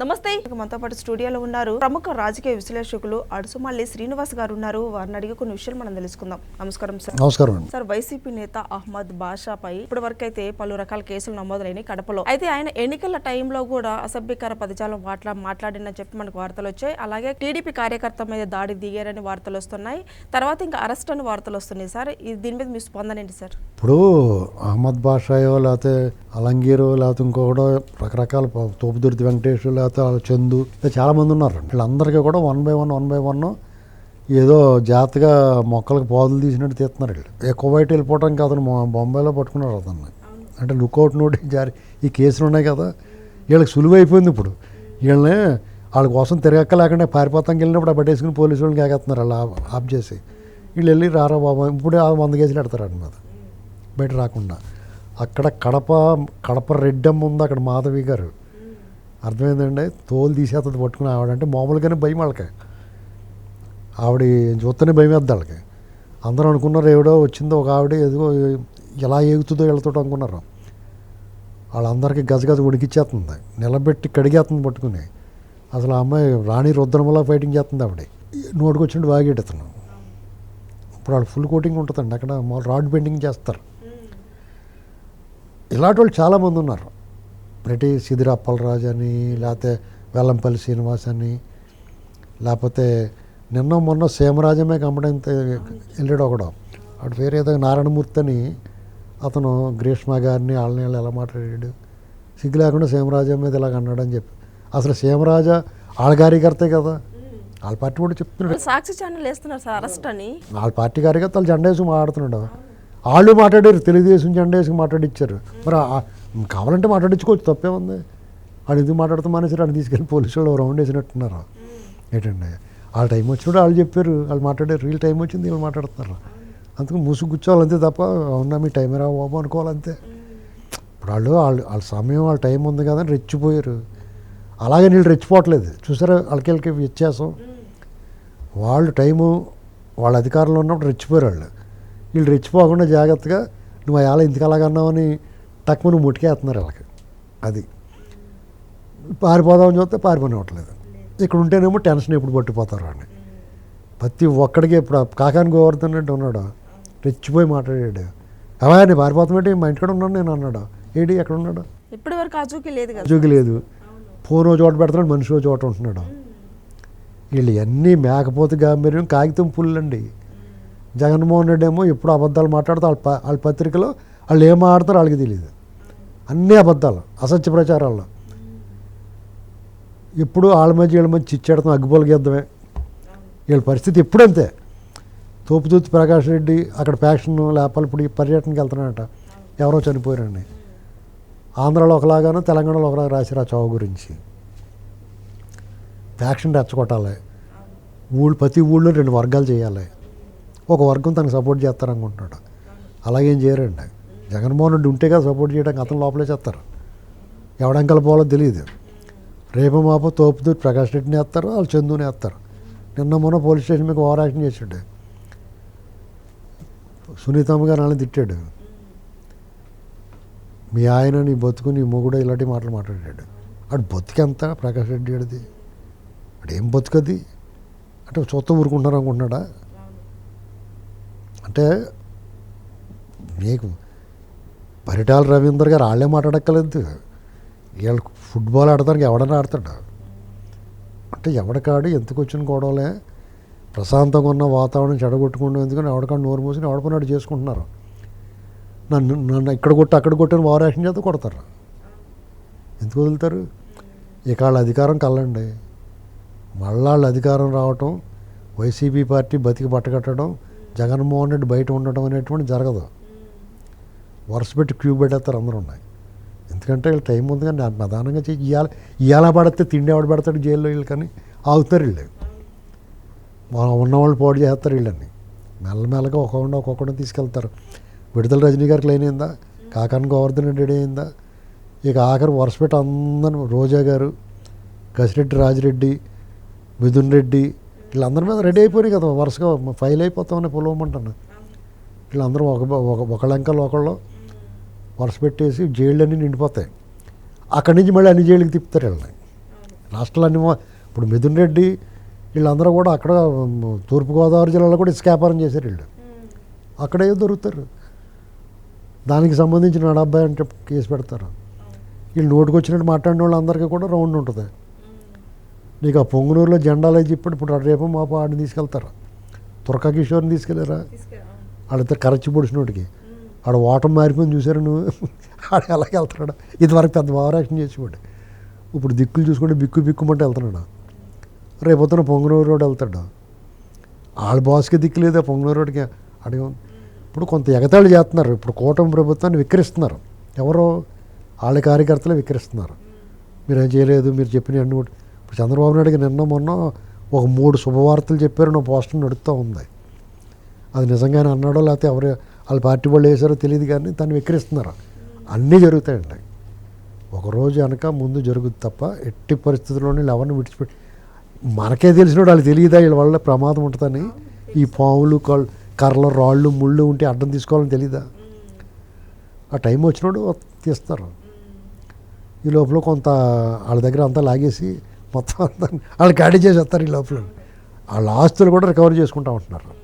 నమస్తే. ఇక మనతో పాటు స్టూడియోలో ఉన్నారు ప్రముఖ రాజకీయ విశ్లేషకులు అడుసుమల్లి శ్రీనివాస్ గారు ఉన్నారు. వారిని అడిగి కొన్ని విషయాలు మనం తెలుసుకుందాం. నమస్కారం సార్. నమస్కారం సార్ వైసీపీ నేత అహ్మద్ బాషాపై ఇప్పటి వరకు అయితే పలు రకాల కేసులు నమోదులైన కడపలో. అయితే ఆయన ఎన్నికల టైంలో కూడా అసభ్యకర పదజాలం మాట్లా మాట్లాడినని చెప్పి మనకు వార్తలు వచ్చాయి. అలాగే టీడీపీ కార్యకర్త మీద దాడి దిగారని వార్తలు వస్తున్నాయి. తర్వాత ఇంకా అరెస్ట్ అని వార్తలు వస్తున్నాయి సార్. ఇది దీని మీద మీ స్పందన ఏంటి సార్? ఇప్పుడు అహ్మద్ బాషాయో లేకపోతే అలంగీరో లేకపోతే ఇంకొకటో రకరకాల తోపుదుర్తి వెంకటేష్ లేకపోతే వాళ్ళ చందు ఇలా చాలామంది ఉన్నారు వీళ్ళందరికీ కూడా one by one one by one ఏదో జాగ్రత్తగా మొక్కలకు పాదులు తీసినట్టు తీస్తున్నారు వీళ్ళు. ఏ కువైట్ వెళ్ళిపోవడానికి అతను బొంబాయిలో పట్టుకున్నారు అతన్ని. అంటే లుకౌట్ నోటీస్ జారీ ఈ కేసులు ఉన్నాయి కదా వీళ్ళకి సులువు అయిపోయింది ఇప్పుడు. వీళ్ళని వాళ్ళ కోసం తిరగక్క లేకుండా పారిపోతానికి వెళ్ళినప్పుడు పట్టేసుకుని పోలీసు వాళ్ళని కాకేస్తున్నారు వాళ్ళు ఆఫ్- చేసి. వీళ్ళు వెళ్ళి రారా బాబా ఇప్పుడే ఆ వంద కేసులు పెడతారు వాడి మీద. బయట రాకుండా. అక్కడ కడప కడప రెడ్డమ్మ ఉంది అక్కడ మాధవి గారు. అర్థమైందండి? తోలు తీసేస్తుంది పట్టుకుని ఆవిడంటే మామూలుగానే భయం వాళ్ళకి. ఆవిడ చూస్తేనే భయం వేద్ది వాళ్ళకి. అందరూ అనుకున్నారు ఎవడో వచ్చిందో ఒక ఆవిడ ఏదో ఎలా ఏగుతుందో వెళ్తుందో అనుకున్నారు. వాళ్ళందరికీ గజగజ ఉడికిచ్చేస్తుంది. నిలబెట్టి కడిగేస్తుంది పట్టుకుని. అసలు ఆ అమ్మాయి రాణి రుద్రమలా ఫైటింగ్ చేస్తుంది ఆవిడ. నోటికి వచ్చినట్టు ఇప్పుడు వాళ్ళు ఫుల్ కోటింగ్ ఉంటుందండి. అక్కడ రాడ్ బెండింగ్ చేస్తారు. ఇలాంటి వాళ్ళు చాలామంది ఉన్నారు. ప్రతి సిదిరి అప్పలరాజు అని లేకపోతే వెల్లంపల్లి శ్రీనివాస్ అని లేకపోతే నిన్న మొన్న సీమరాజమే కంపెనీ వెళ్ళాడు ఒకడు. వాడు పేరు ఏదో నారాయణమూర్తి అని. అతను గ్రీష్మ గారిని వాళ్ళని వీళ్ళు ఎలా మాట్లాడాడు? సిగ్గు లేకుండా సీమరాజా మీద ఇలాగ అన్నాడు అని చెప్పి. అసలు సీమరాజ వాళ్ళ కార్యకర్తే కదా. వాళ్ళ పార్టీ కూడా చెప్తున్నాడు. సాక్షి ఛానల్ వేస్తున్నారు సార్ అరెస్ట్ అని. వాళ్ళ పార్టీ కార్యకర్తలు జెండా వేసి మాట్లాడుతున్నాడు. వాళ్ళు మాట్లాడారు తెలుగుదేశం జెండా మాట్లాడిచ్చారు. మరి కావాలంటే మాట్లాడించుకోవచ్చు తప్పేముంది? వాడు ఎందుకు మాట్లాడుతూ మానేసి వాడిని తీసుకెళ్ళి పోలీసు వాళ్ళు రౌండ్ వేసినట్టున్నారు? ఏంటండి? వాళ్ళ టైం వచ్చినప్పుడు వాళ్ళు చెప్పారు వాళ్ళు మాట్లాడారు వీళ్ళ టైం వచ్చింది వీళ్ళు మాట్లాడుతున్నారు. అందుకు ముసుగు కూర్చోవాలంతే తప్ప అవునా మీ టైం రా బాబు అనుకోవాలంతే. ఇప్పుడు వాళ్ళు వాళ్ళు వాళ్ళ సమయం వాళ్ళ టైం ఉంది కదా అని రెచ్చిపోయారు. అలాగే వీళ్ళు రెచ్చిపోవట్లేదు. చూసారా వాళ్ళకి వ్యత్యాసం? వాళ్ళు టైము వాళ్ళ అధికారంలో ఉన్నప్పుడు రెచ్చిపోయారు వాళ్ళు. వీళ్ళు రెచ్చిపోకుండా జాగ్రత్తగా నువ్వు అలా ఇందుకు అలాగన్నావని తక్కువ నువ్వు ముట్టుకేస్తున్నారు వాళ్ళకి. అది. పారిపోదామని చూస్తే పారిపోనివ్వట్లేదు. ఇక్కడ ఉంటేనేమో టెన్షన్ ఎప్పుడు పట్టిపోతారు అని ప్రతి ఒక్కడికి ఇప్పుడు కాకాని గోవర్ధన్ రెడ్డి ఉన్నాడు? రెచ్చిపోయి మాట్లాడాడు. అవా నేను పారిపోతామేంటి మా ఇంటికాడ ఉన్నాను నేను అన్నాడు? ఏడి ఎక్కడ ఉన్నాడు? ఇప్పటి వరకు ఆచూకీ లేదు జోగి లేదు. ఫోన్ చోట పెడుతున్నాడు మనిషి చోట ఉంటున్నాడు. వీళ్ళు అన్నీ మేకపోతే గాంభీర్యం కాగితం పుల్లండి. జగన్మోహన్ రెడ్డి ఏమో ఎప్పుడు అబద్ధాలు మాట్లాడుతూ వాళ్ళ వాళ్ళ పత్రికలో వాళ్ళు ఏం ఆడతారో వాళ్ళకి తెలియదు అన్నీ అబద్ధాలు అసత్య ప్రచారాల్లో. ఎప్పుడు వాళ్ళ మధ్య వీళ్ళ మధ్య చిచ్చేడతాం అగ్గిపోలు గీద్దామే. వీళ్ళ పరిస్థితి ఎప్పుడంతే. తోపుతూతి ప్రకాష్ రెడ్డి అక్కడ ఫ్యాక్షన్ లేపాలి ఇప్పుడు ఈ పర్యటనకి వెళ్తున్నాడట. ఎవరో చనిపోయారండి. ఆంధ్రాలో ఒకలాగాను తెలంగాణలో ఒకలాగా రాశారు ఆ చావు గురించి. ఫ్యాక్షన్ రెచ్చగొట్టాలి. ఊళ్ళు ప్రతి ఊళ్ళో రెండు వర్గాలు చేయాలి. ఒక వర్గం తనకు సపోర్ట్ చేస్తారనుకుంటున్నాడు. అలాగేం చేయరండి. జగన్మోహన్ రెడ్డి ఉంటే కదా సపోర్ట్ చేయడానికి అతను లోపలే చేస్తారు. ఎవడంకల పోవాలో తెలియదు. రేపు మాపో తోపుతూ ప్రకాష్ రెడ్డిని వేస్తారు వాళ్ళు చందుని వేస్తారు. నిన్న మొన్న పోలీస్ స్టేషన్ మీకు ఓవర్ యాక్షన్ చేసాడు సునీతమ్మ గారు వాళ్ళని తిట్టాడు. మీ ఆయన నీ బతుకు నీ మొగుడు ఇలాంటి మాటలు మాట్లాడాడు. ఆడు బతుకెంత ప్రకాష్ రెడ్డి అడిది ఆడు ఏం బతుకది అంటే చూస్తా ఊరుకుంటున్నారు అనుకుంటున్నాడా? అంటే నీకు పరిటాల రవీందర్ గారు వాళ్ళే మాట్లాడక్కలేదు వీళ్ళు ఫుట్బాల్ ఆడటానికి ఎవడన్నా ఆడతాడు? అంటే ఎవడకాడు ఎందుకు వచ్చిన గొడవలే? ప్రశాంతంగా ఉన్న వాతావరణం చెడగొట్టుకుంటూ ఎందుకని ఎవడకాడు నోరు మూసుకుని ఎవడకున్నాడు చేసుకుంటున్నారు? నన్ను నన్ను ఇక్కడ కొట్టి అక్కడ కొట్టిన ఓవర్ యాక్షన్ కొడతారు. ఎందుకు వదులుతారు? ఇక వాళ్ళ అధికారం కల్లండి మళ్ళా వాళ్ళ అధికారం రావటం వైసీపీ పార్టీ బతికి పట్టగట్టడం జగన్మోహన్ రెడ్డి బయట ఉండటం అనేటువంటి జరగదు. వరుస పెట్టి క్యూ పెట్టేస్తారు అందరూ ఉన్నాయి. ఎందుకంటే వీళ్ళు టైం ఉంది కానీ నాకు ప్రధానంగా చేసి ఇవాళ ఇవాళ పడితే తిండి ఎవడు పెడతాడు జైల్లో వీళ్ళు కానీ? ఆగుతారు వీళ్ళు. మన- ఉన్నవాళ్ళు పోటీ చేస్తారు వీళ్ళని. మెల్లమెల్లగా ఒక్కొక్కడు ఒక్కొక్కడిని తీసుకెళ్తారు. విడుదల రజనీ గారికి లైన్ అయిందా? కాకాని గోవర్ధన్ రెడ్డి రెడీ అయిందా? ఇక ఆఖరి వరుసపెట్టి అందరం రోజా గారు కసిరెడ్డి రాజిరెడ్డి మిథున్ రెడ్డి వీళ్ళందరి మీద రెడీ అయిపోయినాయి కదా వరుసగా ఫైల్ అయిపోతామని పిలవమంటాను వీళ్ళందరూ ఒక ఒక ఒకళ్ళంకలు ఒకళ్ళు. వరుస పెట్టేసి జైళ్ళన్నీ నిండిపోతాయి. అక్కడి నుంచి మళ్ళీ అన్ని జైళ్ళకి తిప్పుతారు వీళ్ళని. రాష్ట్రాలన్నీ ఇప్పుడు మిథున్ రెడ్డి వీళ్ళందరూ కూడా అక్కడ తూర్పుగోదావరి జిల్లాలో కూడా ఇసుక వ్యాపారం చేశారు వీళ్ళు. అక్కడే దొరుకుతారు. దానికి సంబంధించిన నడబ్బాయి అంటే కేసు పెడతారు. వీళ్ళు నోటికి వచ్చినట్టు మాట్లాడిన వాళ్ళందరికీ కూడా రౌండ్ ఉంటుంది. నీకు ఆ పొంగునూరులో జెండాలు అయితే ఇప్పుడు రేపు మా ఆడిని తీసుకెళ్తారు. తురకా కిషోర్ని తీసుకెళ్ళారా ఆడితే కరచి పొడిచినోడికి. ఆడ ఓటం మారిపోయింది చూసారు నువ్వు? ఆడ ఎలాగ వెళ్తున్నాడు? ఇదివరకు పెద్ద ఓవరాక్షన్ చేసేవాడు. ఇప్పుడు దిక్కులు చూసుకుంటే బిక్కు బిక్కుమంటే వెళ్తున్నాడు. రేపొద్దున పొంగనూరు రోడ్ వెళ్తాడు. వాళ్ళ బాస్కి దిక్కు లేదా పొంగనూరు రోడ్కి అడిగి ఇప్పుడు కొంత ఎగతాళి చేస్తున్నారు. ఇప్పుడు కూటమి ప్రభుత్వాన్ని విక్రిస్తున్నారు ఎవరో వాళ్ళ కార్యకర్తలే విక్రిస్తున్నారు మీరు ఏం చేయలేదు మీరు చెప్పిన అన్ని కూడా- ఇప్పుడు చంద్రబాబు నాయుడుకి నిన్న మొన్న ఒక మూడు శుభవార్తలు చెప్పారు నా పోస్టర్ నడుస్తూ ఉంది. అది నిజంగానే అన్నాడో లేకపోతే ఎవరు వాళ్ళ పార్టీ వాళ్ళు వేసారో తెలియదు కానీ తను విక్రిస్తున్నారు అన్నీ జరుగుతాయండి. ఒకరోజు వెనక ముందు జరుగుతుంది తప్ప ఎట్టి పరిస్థితుల్లోనే ఎవరిని విడిచిపెట్టి మనకే తెలిసినోడు వాళ్ళకి తెలియదా? వీళ్ళ వల్ల ప్రమాదం ఉంటుందని? ఈ పాములు కళ్ళు కర్రలు రాళ్ళు ముళ్ళు ఉంటే అడ్డం తీసుకోవాలని తెలీదా? ఆ టైం వచ్చినోడు తీస్తారు. ఈ లోపల కొంత వాళ్ళ దగ్గర అంతా లాగేసి మొత్తం అంతా వాళ్ళు ఖాళీ చేసేస్తారు ఈ లోపల. వాళ్ళ ఆస్తులు కూడా రికవరీ చేసుకుంటా ఉంటున్నారు.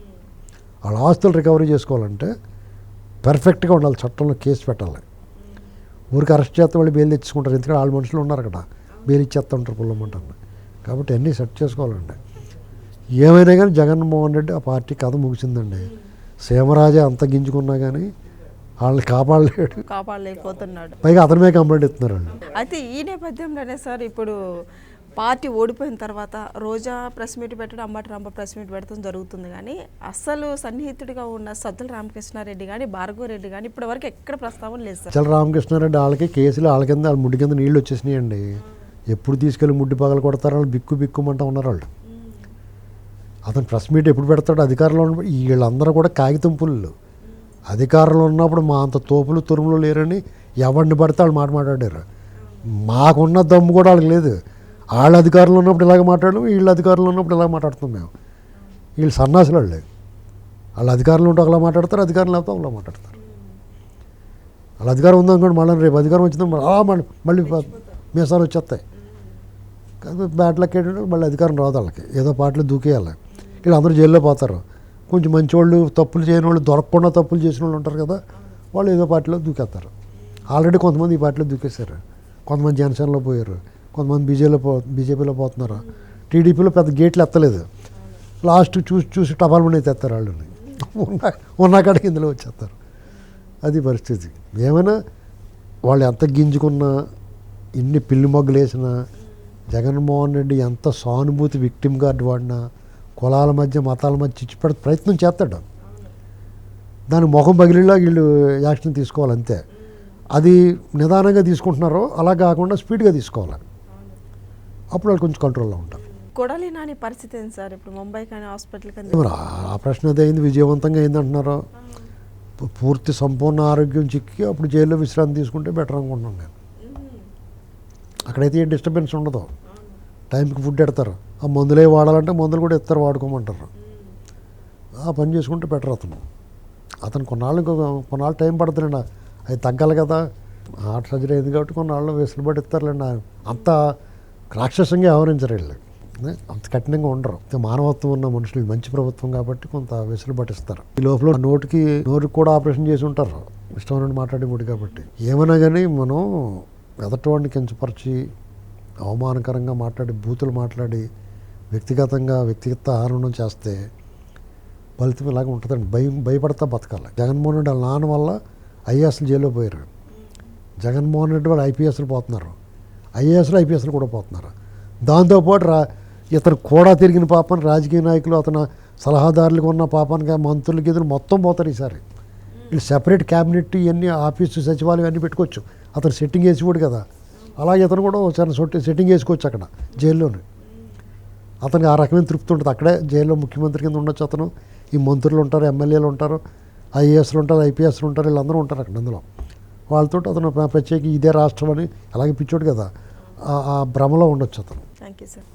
వాళ్ళ ఆస్తులు రికవరీ చేసుకోవాలంటే పర్ఫెక్ట్గా ఉండాలి చట్టంలో కేసు పెట్టాలి. ఊరికి అరెస్ట్ చేస్తే వాళ్ళు బెయిల్ తెచ్చుకుంటారు. ఎందుకంటే వాళ్ళ మనుషులు ఉన్నారు అక్కడ బెయిల్ ఇచ్చేస్తూ ఉంటారు పుల్లమంటారు కాబట్టి అన్నీ సెట్ చేసుకోవాలండి. ఏమైనా కానీ జగన్మోహన్ రెడ్డి ఆ పార్టీ కథ ముగిసిందండి. సీమరాజా అంత గింజుకున్నా కానీ వాళ్ళని కాపాడలేడు. కాపాడలేకపోతున్నాడు. పైగా అతని మీద కంప్లైంట్ ఇస్తున్నారు అయితే ఈ నేపథ్యంలోనే సార్ ఇప్పుడు పార్టీ ఓడిపోయిన తర్వాత రోజా ప్రెస్ మీట్ పెట్టడం అంబటి రాంబ ప్రెస్ మీట్ పెట్టడం జరుగుతుంది. కానీ అసలు సన్నిహితుడిగా ఉన్న సద్దుల రామకృష్ణారెడ్డి కానీ భార్గవరెడ్డి కానీ ఇప్పటివరకు ఎక్కడ ప్రస్తావన లేదు సార్. చల రామకృష్ణారెడ్డి వాళ్ళకి కేసులు వాళ్ళ కింద వాళ్ళ ముడి కింద నీళ్ళు వచ్చేసినాయండి. ఎప్పుడు తీసుకెళ్ళి ముడ్డి పగలు కొడతారు వాళ్ళు బిక్కు బిక్కుమంటా ఉన్నారు వాళ్ళు. అతను ప్రెస్ మీట్ ఎప్పుడు పెడతాడు? అధికారంలో ఉన్నప్పుడు వీళ్ళందరూ కూడా కాగితం పుల్లు అధికారంలో ఉన్నప్పుడు మా అంత తోపులు తురుములు లేరని ఎవరిని పడితే వాళ్ళు మాట మాట్లాడారు. మాకున్న దమ్ము కూడా వాళ్ళకి లేదు. వాళ్ళ అధికారంలో ఉన్నప్పుడు ఇలాగ మాట్లాడడం వీళ్ళ అధికారంలో ఉన్నప్పుడు ఇలా మాట్లాడుతున్నాం మేము. వీళ్ళు సన్నాసులు వాళ్ళే. వాళ్ళ అధికారంలో ఉంటే ఒకలా మాట్లాడతారు అధికారం లేకపోతే ఒకలా మాట్లాడతారు. వాళ్ళ అధికారం ఉందనుకోండి మళ్ళీ రేపు అధికారం వచ్చిందో మళ్ళీ మళ్ళీ మీసాలు వచ్చేస్తాయి. కాదు బ్యాట్లకి ఏంటంటే మళ్ళీ అధికారం రాదు వాళ్ళకి. ఏదో పాటలు దూకేయాలి. వీళ్ళు అందరూ జైల్లో పోతారు. కొంచెం మంచివాళ్ళు తప్పులు చేయని వాళ్ళు దొరకకుండా తప్పులు చేసిన వాళ్ళు ఉంటారు కదా వాళ్ళు ఏదో పార్టీలో దూకేస్తారు. ఆల్రెడీ కొంతమంది ఈ పార్టీలో దూకేశారు. కొంతమంది జనసేనలో పోయారు. కొంతమంది బీజేపీలో పో బీజేపీలో పోతున్నారు. టీడీపీలో పెద్ద గేట్లు ఎత్తలేదు. లాస్ట్ చూసి చూసి టపాల్ మనీ తెస్తారు వాళ్ళని. ఉన్న ఉన్న కాడ ఇందులో వచ్చేస్తారు. అది పరిస్థితి. ఏమైనా వాళ్ళు ఎంత గింజుకున్నా ఇన్ని పిల్లి మొగ్గులు వేసినా జగన్మోహన్ రెడ్డి ఎంత సానుభూతి విక్టిమ్ గార్డు వాడినా కులాల మధ్య మతాల మధ్య చిచ్చిపెడ ప్రయత్నం చేస్తాడు. దాని ముఖం పగిలిలా వీళ్ళు యాక్షన్ తీసుకోవాలి అంతే. అది నిదానంగా తీసుకుంటున్నారో అలా కాకుండా స్పీడ్గా తీసుకోవాలి. అప్పుడు వాళ్ళు కొంచెం కంట్రోల్లో ఉంటారు. కొడాలి నాని పరిస్థితి ఏంటి సార్? ఇప్పుడు ముంబై కానీ హాస్పిటల్ కానీ మరి ఆ ప్రశ్న అది అయింది విజయవంతంగా అయింది అంటున్నారు. పూర్తి సంపూర్ణ ఆరోగ్యం చిక్కి అప్పుడు జైల్లో విశ్రాంతి తీసుకుంటే బెటర్ అనుకుంటున్నాను నేను. అక్కడైతే ఏ డిస్టర్బెన్స్ ఉండదు. టైంకి ఫుడ్ పెడతారు. ఆ మందులే వాడాలంటే మందులు కూడా ఇస్తారు వాడుకోమంటారు. ఆ పని చేసుకుంటే బెటర్ అతను. అతను కొన్నాళ్ళు కొన్నాళ్ళు టైం పడుతుందండి అది తగ్గాలి కదా. హార్ట్ సర్జరీ అయింది కాబట్టి కొన్నాళ్ళు వెసులుబాటు ఇస్తారులేండి. అంత రాక్షసంగా వ్యవహరించరు వీళ్ళు అంత కఠినంగా ఉండరు. మానవత్వం ఉన్న మనుషులు మంచి ప్రభుత్వం కాబట్టి కొంత వెసులుబాటు ఇస్తారు ఈ లోపల నోటికి నోటికి కూడా ఆపరేషన్ చేసి ఉంటారు. ఇష్టమైన మాట్లాడే ముడి కాబట్టి. ఏమైనా కానీ మనం ఎదటివాడిని కించపరిచి అవమానకరంగా మాట్లాడి బూతులు మాట్లాడి వ్యక్తిగతంగా వ్యక్తిగత ఆహరణం చేస్తే ఫలితం ఇలాగ ఉంటుందండి. భయం భయపడతా బతకాలి. జగన్మోహన్ రెడ్డి వాళ్ళ నాన్న వల్ల ఐఏఎస్లు జైల్లో పోయారు. జగన్మోహన్ రెడ్డి వాళ్ళు ఐపీఎస్లు పోతున్నారు. ఐఏఎస్లు ఐపీఎస్లు కూడా పోతున్నారు. దాంతోపాటు రా ఇతను కూడా తిరిగిన పాపని రాజకీయ నాయకులు అతను సలహాదారులకు ఉన్న పాపానికి మంత్రులకి ఎదురు మొత్తం పోతారు ఈసారి. వీళ్ళు సెపరేట్ క్యాబినెట్ ఇవన్నీ ఆఫీసు సచివాలయం అన్నీ పెట్టుకోవచ్చు. అతను సెట్టింగ్ వేసిపోడు కదా. అలాగే ఇతను కూడా ఒకసారి సొట్టి సెట్టింగ్ వేసుకోవచ్చు అక్కడ జైల్లోనే. అతనికి ఆ రకమైన తృప్తి ఉంటుంది. అక్కడే జైల్లో ముఖ్యమంత్రి కింద ఉండొచ్చు అతను. ఈ మంత్రులు ఉంటారు ఎమ్మెల్యేలు ఉంటారు ఐఏఎస్లు ఉంటారు ఐపీఎస్లు ఉంటారు వీళ్ళందరూ ఉంటారు అక్కడ అందులో. వాళ్ళతో అతను ప్ర- ప్రత్యేక ఇదే రాష్ట్రం అని అలాగే పిచ్చోడు కదా. ఆ భ్రమలో ఉండొచ్చు అతను. Thank you sir